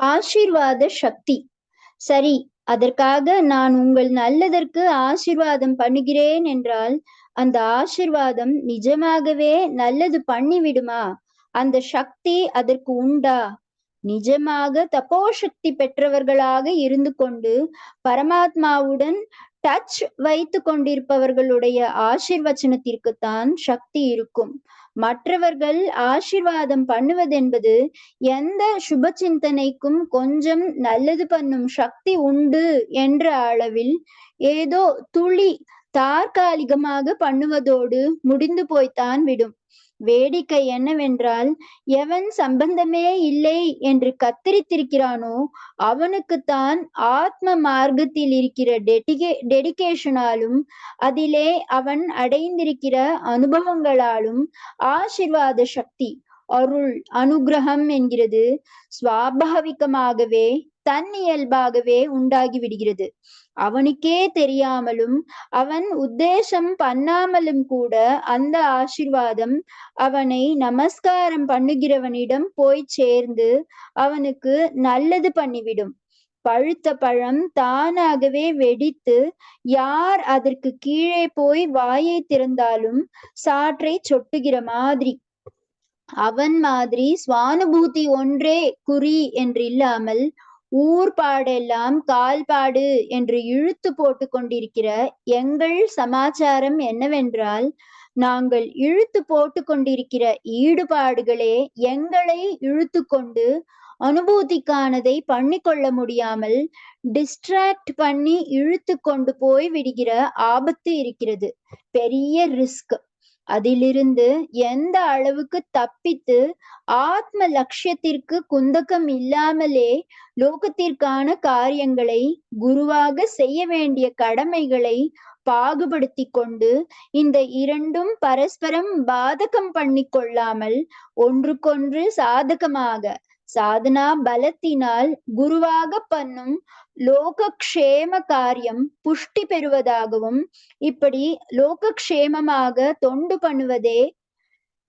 ஆசீர்வாத சக்தி சரி அதற்காக நான் உங்கள் நல்லதற்கு ஆசீர்வாதம் பண்ணுகிறேன் என்றால் அந்த ஆசீர்வாதம் நிஜமாகவே நல்லது பண்ணிவிடுமா? அந்த சக்தி அதற்கு உண்டா? நிஜமாக தப்போ சக்தி பெற்றவர்களாக இருந்து கொண்டு பரமாத்மாவுடன் டச் வைத்து கொண்டிருப்பவர்களுடைய ஆசிர்வச்சனத்திற்குத்தான் சக்தி இருக்கும். மற்றவர்கள் ஆசிர்வாதம் பண்ணுவதென்பது எந்த சுப சிந்தனைக்கும் கொஞ்சம் நல்லது பண்ணும் சக்தி உண்டு என்ற அளவில் ஏதோ துளி தற்காலிகமாக பண்ணுவதோடு முடிந்து போய்த்தான் விடும். வேடிக்கை என்னவென்றால் எவன் சம்பந்தமே இல்லை என்று கத்தரித்திருக்கிறானோ அவனுக்குத்தான் ஆத்ம மார்க்கத்தில் இருக்கிற டெடிகே டெடிகேஷனாலும் அதிலே அவன் அடைந்திருக்கிற அனுபவங்களாலும் ஆசிர்வாத சக்தி அருள் அனுகிரகம் என்கிறது. சுவாபாவிகமாகவே தன்னியல்பாகவே உண்டாகி விடுகிறது. அவனுக்கே தெரியாமலும் அவன் உத்தேசம் பண்ணாமலும் கூட அந்த ஆசிர்வாதம் அவனை நமஸ்காரம் பண்ணுகிறவனிடம் போய் சேர்ந்து அவனுக்கு நல்லது பண்ணிவிடும். பழுத்த பழம் தானாகவே வெடித்து யார் அதற்கு கீழே போய் வாயை திறந்தாலும் சாற்றை சொட்டுகிற மாதிரி. அவன் மாதிரி சுவானுபூதி ஒன்றே குறி என்று இல்லாமல் ஊர்பாடெல்லாம் கால்பாடு என்று இழுத்து போட்டு கொண்டிருக்கிற எங்கள் சமாச்சாரம் என்னவென்றால் நாங்கள் இழுத்து போட்டு கொண்டிருக்கிற ஈடுபாடுகளே எங்களை இழுத்து கொண்டு அனுபூதிக்கானதை பண்ணி கொள்ள முடியாமல் டிஸ்ட்ராக்ட் பண்ணி இழுத்து கொண்டு போய் விடுகிற ஆபத்து இருக்கிறது. பெரிய ரிஸ்க். அதிலிருந்து எந்த அளவுக்கு தப்பித்து ஆத்ம லட்சியத்திற்கு குந்தகம் இல்லாமலே லோகத்திற்கான காரியங்களை குருவாக செய்ய வேண்டிய கடமைகளை பாகுபடுத்தி கொண்டு இந்த இரண்டும் பரஸ்பரம் பாதகம் பண்ணி கொள்ளாமல் ஒன்றுக்கொன்று சாதகமாக சாதனா பலத்தினால் குருவாக பண்ணும் லோகக்ஷேம காரியம் புஷ்டி பெறுவதாகவும் இப்படி லோகக்ஷேமமாக தொண்டு பண்ணுவதே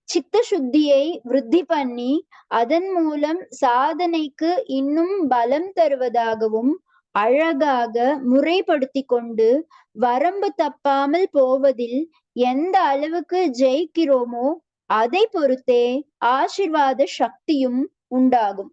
சித்த சுத்தியை விருத்தி பண்ணி அதன் மூலம் சாதனைக்கு இன்னும் பலம் தருவதாகவும் அழகாக முறைப்படுத்தி கொண்டு வரம்பு தப்பாமல் போவதில் எந்த அளவுக்கு ஜெயிக்கிறோமோ அதை பொறுத்தே ஆசிர்வாத சக்தியும் உண்டாகும்.